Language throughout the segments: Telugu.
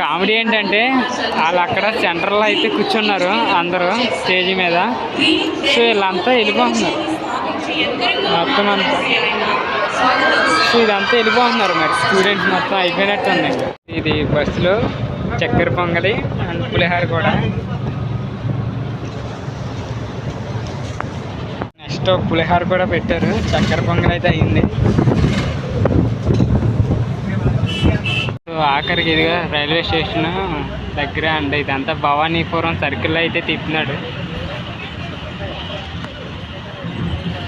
కామెడీ ఏంటంటే వాళ్ళు అక్కడ సెంటర్లో అయితే కూర్చున్నారు అందరూ స్టేజ్ మీద. సో వీళ్ళంతా వెళ్ళిపోతున్నారు. మొత్తం అంతా. సో ఇదంతా వెళ్ళిపోతున్నారు మరి. స్టూడెంట్స్ మొత్తం అయిపోయినట్టు ఇది బస్సులో చక్కెర పొంగలి అండ్ పులిహార కూడా. నెక్స్ట్ పులిహార కూడా పెట్టారు. చక్కెర పొంగలి అయితే అయింది. ఆఖరికి ఇదిగా రైల్వే స్టేషన్ దగ్గర అండ్. ఇదంతా భవానీపురం సర్కిల్లో అయితే తిప్పినాడు.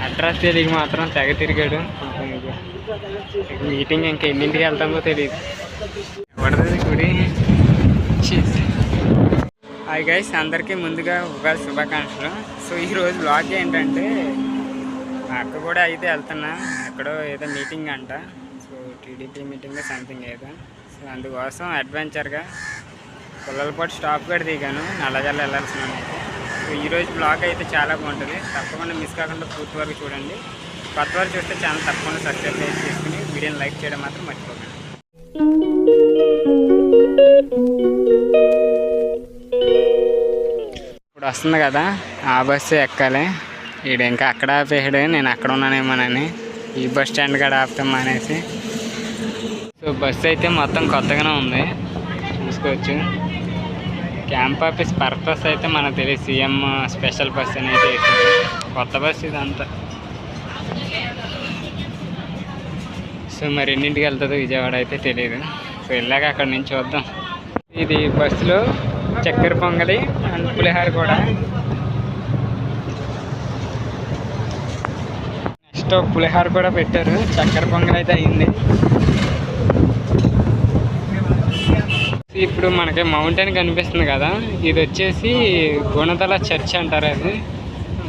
అడ్రస్ తెలియక మాత్రం తెగ తిరిగాడు. మీటింగ్ ఇంకా ఎన్నింటికి వెళ్తామో తెలియదు పడుతుంది గుడి? హాయ్ గైస్ అందరికీ ముందుగా ఉగాది శుభాకాంక్షలు. సో ఈరోజు బ్లాగ్ ఏంటంటే అక్కడ అక్క కూడా అయితే వెళ్తున్నా. ఎక్కడో ఏదో మీటింగ్ అంట. సో టీడీపీ మీటింగ్ సంథింగ్ ఏదో. అందుకోసం అడ్వెంచర్గా పుల్లలపాటు స్టాప్ కూడా దిగాను. నల్లజల్ల వెళ్ళాల్సిన ఈరోజు బ్లాగ్ అయితే చాలా బాగుంటుంది. తప్పకుండా మిస్ కాకుండా పూర్తి వరకు చూడండి. కొత్త వరకు చూస్తే ఛానల్ తప్పకుండా సబ్స్క్రైబ్ చేసుకుని వీడియోని లైక్ చేయడం మాత్రం మర్చిపోకండి. ఇప్పుడు వస్తుంది కదా ఆ బస్సు ఎక్కాలి. ఈడు ఇంకా అక్కడ ఆపేసాడు. నేను అక్కడ ఉన్నానేమోనని. ఈ బస్ స్టాండ్ కాడ ఆపుతామా అనేసి సో బస్సు అయితే మొత్తం కొత్తగానే ఉంది. చూసుకోవచ్చు క్యాంప్ ఆఫీస్ పర్పస్ అయితే మనకు తెలియదు. సీఎం స్పెషల్ బస్ అని అయితే వేసారు కొత్త బస్ ఇదంతా. సో మరి ఎన్నింటికి వెళ్తుందో విజయవాడ అయితే తెలియదు సో వెళ్ళాక అక్కడ నుంచి చూద్దాం. ఇది బస్సులో చక్కెర పొంగలి అండ్ పులిహార కూడా. నెక్స్ట్ పులిహార కూడా పెట్టారు. చక్కెర పొంగలి అయితే అయింది. ఇప్పుడు మనకి మౌంటైన్ కనిపిస్తుంది కదా ఇది వచ్చేసి గుణదల చర్చ్ అంటారు అది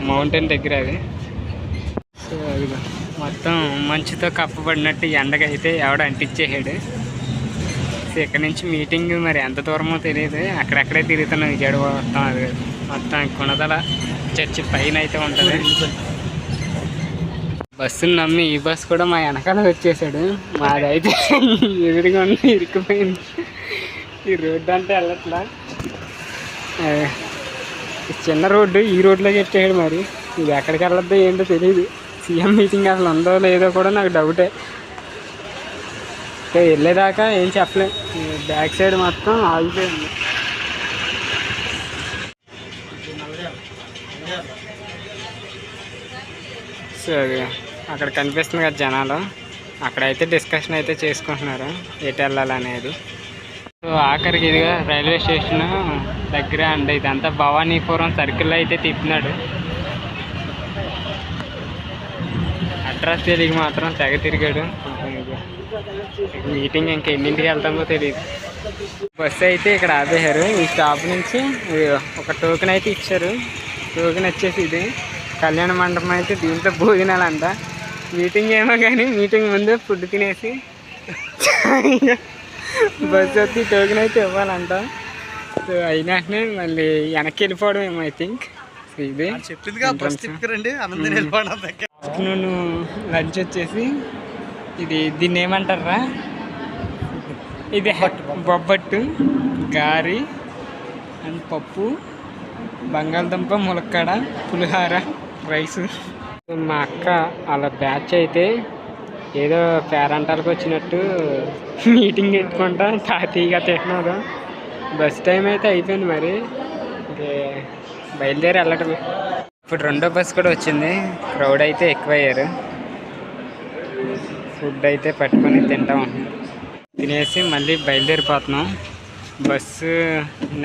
మౌంటైన్ దగ్గర అది. సో అది మొత్తం మంచుతో కప్పబడినట్టు ఎండకైతే ఎవడ అంటించేసాడు సో ఇక్కడ నుంచి మీటింగ్ మరి ఎంత దూరమో తెలియదు అక్కడక్కడే తిరుగుతున్నాం విజయవాడ మొత్తం అది మొత్తం గుణదల చర్చి పైన అయితే ఉంటుంది. బస్సును నమ్మి ఈ బస్సు కూడా మా వెనకాల వచ్చేసాడు. మాదైతే ఎదురుగా ఉన్న ఇరికిపోయింది ఈ రోడ్డు అంటే వెళ్ళట్లా. చిన్న రోడ్డు ఈ రోడ్లో పెట్టాడు మరి. ఇది ఎక్కడికి వెళ్ళొద్దో ఏంటో తెలియదు సీఎం మీటింగ్ అసలు ఉందో లేదో కూడా నాకు డౌటే. ఇంకా వెళ్ళేదాకా ఏం చెప్పలేం. బ్యాక్ సైడ్ మొత్తం ఆగిపోయింది. సో అది అక్కడ కనిపిస్తుంది కదా జనాలు. అక్కడైతే డిస్కషన్ అయితే చేసుకుంటున్నారు. ఎటు వెళ్ళాలనేది. ఆఖరికి ఇదిగా రైల్వే స్టేషన్ దగ్గర అండ్. ఇదంతా భవానీపురం సర్కిల్లో అయితే తిప్పినాడు. అడ్రస్ తెలియక మాత్రం తెగ తిరిగాడు. మీటింగ్ ఇంకా ఎన్నింటికి వెళ్తామో తెలియదు బస్సు అయితే ఇక్కడ ఆపేశారు. ఈ స్టాప్ నుంచి ఒక టోకెన్ అయితే ఇచ్చారు. టోకెన్ వచ్చేసి ఇది. కళ్యాణ మండపం అయితే దీంట్లో భోజనాలంట. మీటింగ్ ఏమో కానీ మీటింగ్ ముందు ఫుడ్ తినేసి. బస్సు వచ్చి టోకెన్ అయితే ఇవ్వాలంట. సో అయినాకనే మళ్ళీ వెనక్కి వెళ్ళిపోవడం ఏమో ఐ థింక్ ఇది బస్ దగ్గర. ఆఫ్టర్నూన్ లంచ్ వచ్చేసి ఇది దీన్ని ఏమంటారా ఇది బొబ్బట్టు. గారి అండ్ పప్పు బంగాళదుంప ములక్కాడ పులిహార రైస్. మా అక్క వాళ్ళ బ్యాచ్ అయితే ఏదో పేరంటాలకు వచ్చినట్టు మీటింగ్ పెట్టుకుంటా తాతీగా తింటున్నారు బస్ టైం అయితే అయిపోయింది మరి. బయలుదేరి వెళ్ళటమే ఇప్పుడు రెండో బస్ కూడా వచ్చింది. క్రౌడ్ అయితే ఎక్కువయ్యారు. ఫుడ్ అయితే పట్టుకొని తింటాం తినేసి మళ్ళీ బయలుదేరిపోతున్నాం. బస్సు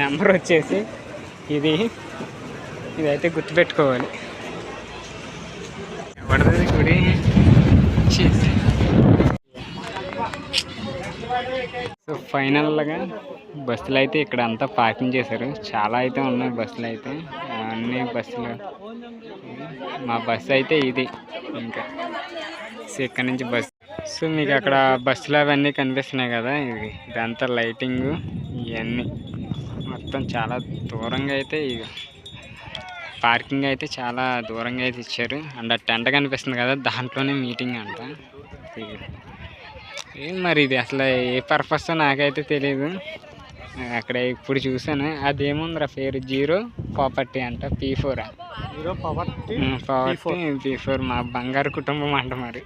నెంబర్ వచ్చేసి ఇది. ఇదైతే గుర్తుపెట్టుకోవాలి. ఎవరిది గుడి? ఫైనల్గా బస్సులు అయితే ఇక్కడ అంతా పార్కింగ్ చేశారు. చాలా అయితే ఉన్నాయి బస్సులు అయితే అన్ని బస్సులు. మా బస్సు అయితే ఇది. ఇంకా సో ఇక్కడ నుంచి బస్ సో మీకు అక్కడ బస్సులు అవన్నీ కనిపిస్తున్నాయి కదా. ఇది ఇదంతా లైటింగ్ ఇవన్నీ. మొత్తం చాలా దూరంగా అయితే ఇది పార్కింగ్ అయితే చాలా దూరంగా అయితే ఇచ్చారు. అండ్ ఆ టెంట్ కనిపిస్తుంది కదా దాంట్లోనే మీటింగ్ అంట. ఏం మరి ఇది? అసలు ఏ పర్పస్ నాకైతే తెలియదు అక్కడ ఇప్పుడు చూసాను అదేముందిరా పేరు? జీరో ప్రాపర్టీ అంట పీ ఫోర్ పీ ఫోర్ మా బంగారు కుటుంబం అంట మరి.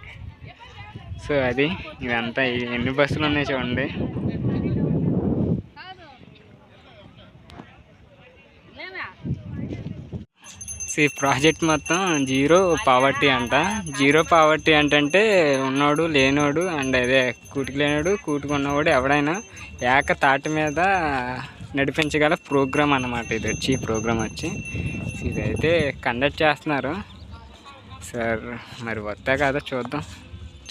సో అది ఇదంతా ఎన్ని బస్సులు ఉన్నాయి చూడండి. ఈ ప్రాజెక్ట్ మొత్తం జీరో పావర్టీ అంట. జీరో పావర్టీ అంటే ఉన్నోడు లేనోడు అండ్ అదే కూటికి లేనోడు కూటికి ఉన్నవాడు ఎవడైనా ఏక తాటి మీద నడిపించగల ప్రోగ్రామ్ అన్నమాట ఇది. వచ్చి ఈ ప్రోగ్రామ్ వచ్చి. ఇదైతే కండక్ట్ చేస్తున్నారు. సార్ మరి వస్తా కదా చూద్దాం.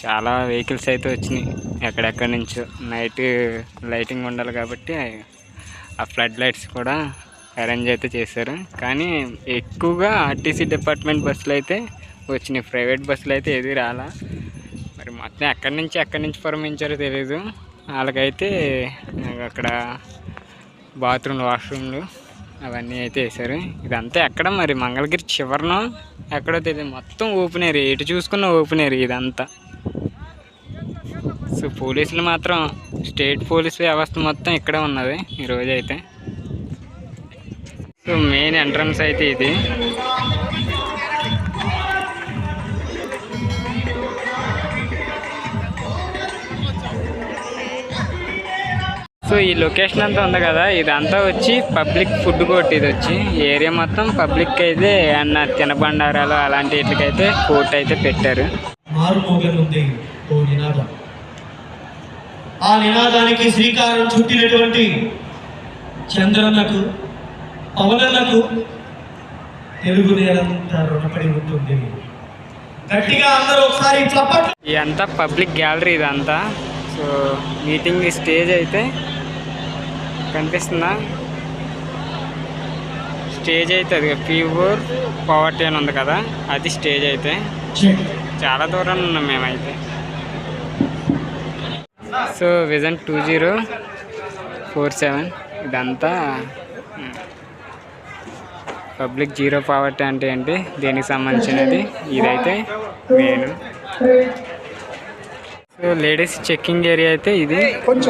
చాలా వెహికల్స్ అయితే వచ్చినాయి. ఎక్కడెక్కడి నుంచో. నైట్ లైటింగ్ ఉండాలి కాబట్టి ఆ ఫ్లడ్ లైట్స్ కూడా అరేంజ్ అయితే చేశారు. కానీ ఎక్కువగా ఆర్టీసీ డిపార్ట్మెంట్ బస్సులు అయితే వచ్చినాయి. ప్రైవేట్ బస్సులు అయితే ఏది రాలా. మరి మొత్తం ఎక్కడి నుంచి ఎక్కడి నుంచి పురమించారో తెలీదు. వాళ్ళకైతే అక్కడ బాత్రూమ్ వాష్రూమ్లు అవన్నీ అయితే వేశారు. ఇదంతా ఎక్కడ మరి? మంగళగిరి చివరనో? ఎక్కడో తెలియదు మొత్తం ఓపెన్ ఏరియా. ఎటు చూసుకున్న ఓపెన్ ఏరియా ఇదంతా. సో పోలీసులు మాత్రం స్టేట్ పోలీస్ వ్యవస్థ మొత్తం ఇక్కడే ఉన్నది ఈరోజు అయితే సో మెయిన్ ఎంట్రన్స్ అయితే ఇది. సో ఈ లొకేషన్ అంతా ఉంది కదా ఇదంతా వచ్చి పబ్లిక్ ఫుడ్ కోర్ట్ ఇది వచ్చి. ఏరియా మొత్తం పబ్లిక్ అయితే అన్న తినబండారాలు అలాంటి వీటికైతే కోర్ట్ అయితే పెట్టారు. ఆ నినాదానికి శ్రీకారం చుట్టినటువంటి చంద్రన్నకు పవనన్నకు తెలుగు నేలంతా రుణపడి ఉంటుంది. గట్టిగా అందరూ ఒకసారి చప్పట్లు ఇదంతా పబ్లిక్ గ్యాలరీ ఇదంతా. సో మీటింగ్ స్టేజ్ అయితే కనిపిస్తుందా? స్టేజ్ అయితే అది ప్యూర్ పవర్టీ అని ఉంది కదా అది స్టేజ్ అయితే. చాలా దూరం ఉన్నాం మేమైతే. So vision two zero four seven ఇదంతా పబ్లిక్ జీరో పావర్టీ అంటే ఏంటి? దీనికి సంబంధించినది. ఇదైతే main so ladies checking area అయితే ఇది.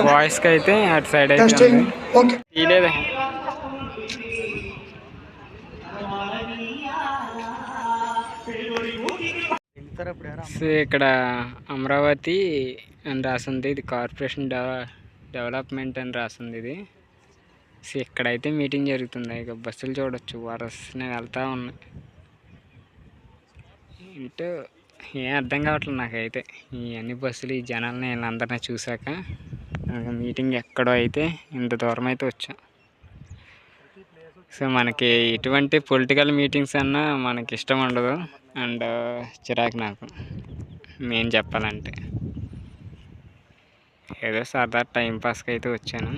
బాయ్స్కి అయితే అటు సైడ్ అయితే. తీయలేదా సో ఇక్కడ అమరావతి అని రాసింది. ఇది కార్పొరేషన్ డెవ డెవలప్మెంట్ అని రాసింది ఇది. ఇక్కడైతే మీటింగ్ జరుగుతుంది. ఇక బస్సులు చూడొచ్చు. వరసనే వెళ్తూ ఉన్నాయి ఏంటో ఏం అర్థం కావట్లేదు నాకైతే. ఈ అన్ని బస్సులు ఈ జనాలని వీళ్ళందరినీ చూశాక మీటింగ్ ఎక్కడో అయితే ఇంత దూరం అయితే వచ్చాం. సో మనకి ఎటువంటి పొలిటికల్ మీటింగ్స్ అన్నా మనకి ఇష్టం ఉండదు. అండ్ చిరాకు నాకు. నేను చెప్పాలంటే. ఏదో సరదా టైంపాస్కి అయితే వచ్చాను.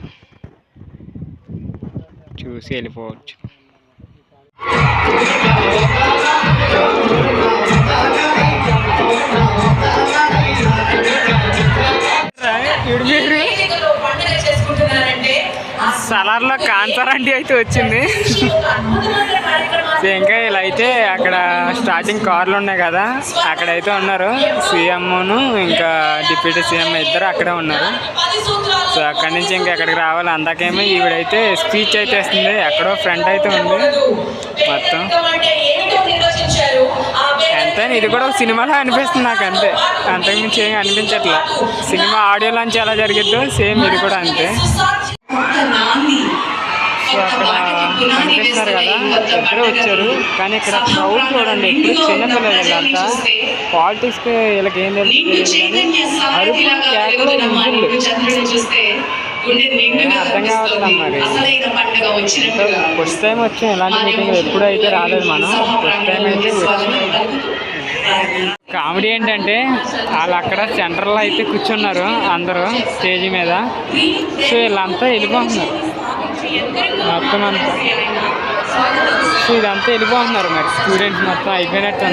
చూసి వెళ్ళిపోవచ్చు. చేసుకుంటున్నారంటే సలార్లో కాన్సర్ అంటే అయితే వచ్చింది. ఇంకా ఇలా అయితే అక్కడ స్టార్టింగ్ కార్లు ఉన్నాయి కదా అక్కడైతే ఉన్నారు. సీఎంను ఇంకా డిప్యూటీ సీఎం ఇద్దరు అక్కడే ఉన్నారు. సో అక్కడి నుంచి ఇంకా ఎక్కడికి రావాలి. అందాకేమో ఈవిడైతే స్పీచ్ అయితే ఇస్తుంది. ఎక్కడో ఫ్రంట్ అయితే ఉంది మొత్తం. అంతే ఇది కూడా ఒక సినిమాలో అనిపిస్తుంది నాకు అంతే. అంతకుమించి ఏం అనిపించట్లే. సినిమా ఆడియో లాంచ్ ఎలా జరిగిద్దో సేమ్ ఇది కూడా అంతే. సో అక్కడ కనిపిస్తున్నారు కదా ఇద్దరు వచ్చారు. కానీ ఇక్కడ క్రౌడ్ చూడండి ఇప్పుడు చిన్నపిల్లలు వీళ్ళంతా పాలిటిక్స్ వీళ్ళకి ఏం తెలుసు కానీ అరుపులు కేకలు అర్థం కావట్లేదు మరి. ఫస్ట్ టైం వచ్చాం ఇలాంటి మీటింగ్ ఎప్పుడు అయితే రాలేదు మనం. ఫస్ట్ టైం అయితే కామెడీ ఏంటంటే వాళ్ళు అక్కడ సెంటర్లో అయితే కూర్చున్నారు అందరూ స్టేజ్ మీద. సో వీళ్ళంతా వెళ్ళిపోతున్నారు. మొత్తం అంతా సో ఇదంతా వెళ్ళిపోతున్నారు మరి. స్టూడెంట్స్ మొత్తం అయిపోయినట్టు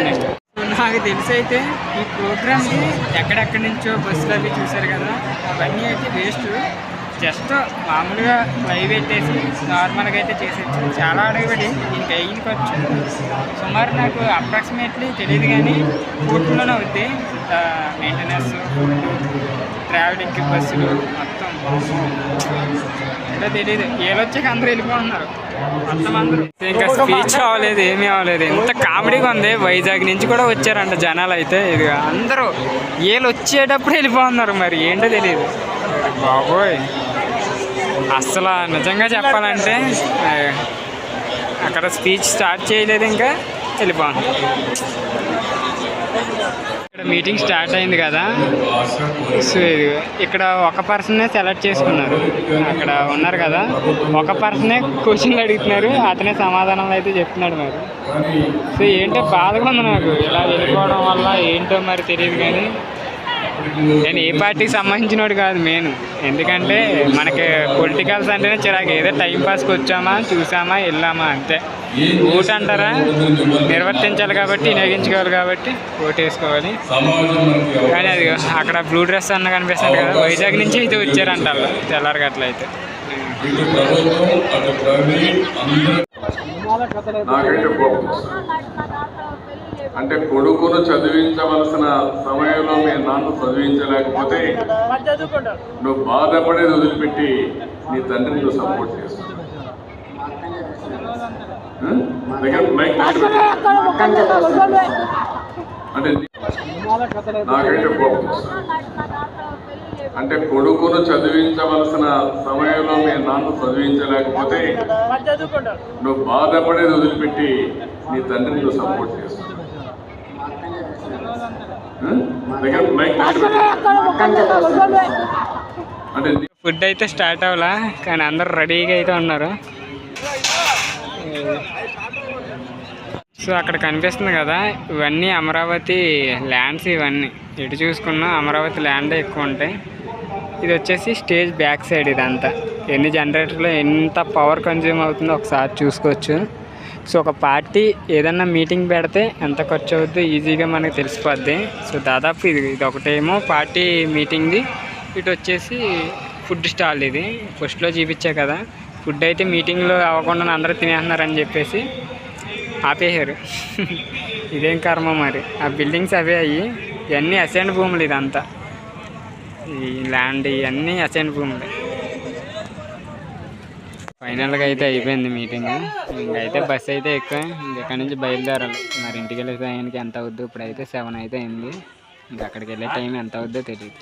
నాకు తెలిసి అయితే ఈ ప్రోగ్రామ్కి ఎక్కడెక్కడి నుంచో బస్సులు అవి చూశారు కదా అవన్నీ అయితే వేస్ట్ జస్ట్ మామూలుగా లైవ్ పెట్టేసి నార్మల్గా అయితే చేసేచ్చు చాలా అడగబడి ఇంకా అయిన ఖర్చు. సుమారు నాకు అప్రాక్సిమేట్లీ తెలియదు కానీ కోట్లోనే అవుద్ది మెయింటెనెన్స్ ట్రావెలింగ్కి బస్సులు మొత్తం. ఏంటో తెలియదు వీళ్ళు వచ్చాక అందరూ వెళ్ళిపోతున్నారు. ఇంకా స్పీచ్ అవ్వలేదు ఏమీ అవ్వలేదు. ఎంత కామెడీగా ఉంది. వైజాగ్ నుంచి కూడా వచ్చారంట జనాలు అయితే. ఇది అందరూ వీళ్ళు వచ్చేటప్పుడు వెళ్ళిపోతున్నారు మరి. ఏంటో తెలియదు బాబోయ్. అసలు నిజంగా చెప్పాలంటే అక్కడ స్పీచ్ స్టార్ట్ చేయలేదు ఇంకా వెళ్ళిపోతున్నారు. ఇక్కడ మీటింగ్ స్టార్ట్ అయింది కదా. సో ఇక్కడ ఒక పర్సన్నే సెలెక్ట్ చేసుకున్నారు. అక్కడ ఉన్నారు కదా. ఒక పర్సనే క్వశ్చన్లు అడుగుతున్నారు. అతనే సమాధానాలు అయితే చెప్తున్నాడు మరి. సో ఏంటో బాధగా ఉంది నాకు. ఇలా వెళ్ళిపోవడం వల్ల ఏంటో మరి తెలియదు కానీ నేను ఏ పార్టీకి సంబంధించినోడు కాదు మెయిన్. ఎందుకంటే మనకి పొలిటికల్స్ అంటేనే చిరాకు. ఏదో టైంపాస్కి వచ్చామా చూసామా వెళ్ళామా అంతే. ఓటు అంటారా? నిర్వర్తించాలి కాబట్టి వినియోగించుకోవాలి కాబట్టి ఓటు వేసుకోవాలి. కానీ అది అక్కడ బ్లూ డ్రెస్ అన్న కనిపిస్తుంది కదా వైజాగ్ నుంచి అయితే వచ్చారంట వాళ్ళు తెల్లారి గట్ల అయితే. నాకైతే అంటే కొడుకును చదివించవలసిన సమయంలో మీ నాన్న చదివించలేకపోతే నువ్వు బాధపడేది వదిలిపెట్టి నీ తండ్రిని నువ్వు సపోర్ట్ చేస్తావు. Hmm? అంటే నాకైతే కోపం అంటే కొడుకును చదివించవలసిన సమయంలో మీ నాన్న చదివించలేకపోతే నువ్వు బాధపడేది వదిలిపెట్టి నీ తండ్రిని నువ్వు సపోర్ట్ చేస్తావు ఆ? దగ్గర మైక్ దగ్గర పెట్టు. అంటే ఫుడ్ అయితే స్టార్ట్ అవ్వాలా కానీ అందరు రెడీగా అయితే ఉన్నారు. సో అక్కడ కనిపిస్తుంది కదా ఇవన్నీ అమరావతి ల్యాండ్స్ ఇవన్నీ. ఎటు చూసుకున్నా అమరావతి ల్యాండ్ ఎక్కువ ఉంటాయి. ఇది వచ్చేసి స్టేజ్ బ్యాక్ సైడ్ ఇదంతా. ఎన్ని జనరేటర్లో ఎంత పవర్ కన్జ్యూమ్ అవుతుందో ఒకసారి చూసుకోవచ్చు. సో ఒక పార్టీ ఏదన్నా మీటింగ్ పెడితే ఎంత ఖర్చు అవుద్దో ఈజీగా మనకు తెలిసిపోద్ది. సో దాదాపు ఇది ఇది ఒకటేమో పార్టీ మీటింగ్ది. ఇటు వచ్చేసి ఫుడ్ స్టాల్ ఇది. ఫస్ట్లో చూపించా కదా. ఫుడ్ అయితే మీటింగ్లో అవ్వకుండా అందరూ తినేస్తున్నారని చెప్పేసి ఆపేశారు. ఇదేం కర్మ మరి? ఆ బిల్డింగ్స్ అవే అయ్యి ఇవన్నీ అసైన్ భూములు ఇదంతా. ఈ ల్యాండ్ ఇవన్నీ అసైన్ భూములు. ఫైనల్గా అయితే అయిపోయింది మీటింగ్ ఇంకైతే బస్సు అయితే ఎక్కువ. ఇంకెక్కడి నుంచి బయలుదేరాలి. మరి ఇంటికి వెళ్ళే టైంకి ఎంత అవుద్దో ఇప్పుడైతే సెవెన్ అయితే అయింది. ఇంకా అక్కడికి వెళ్ళే టైం ఎంత అవుద్దో తెలియదు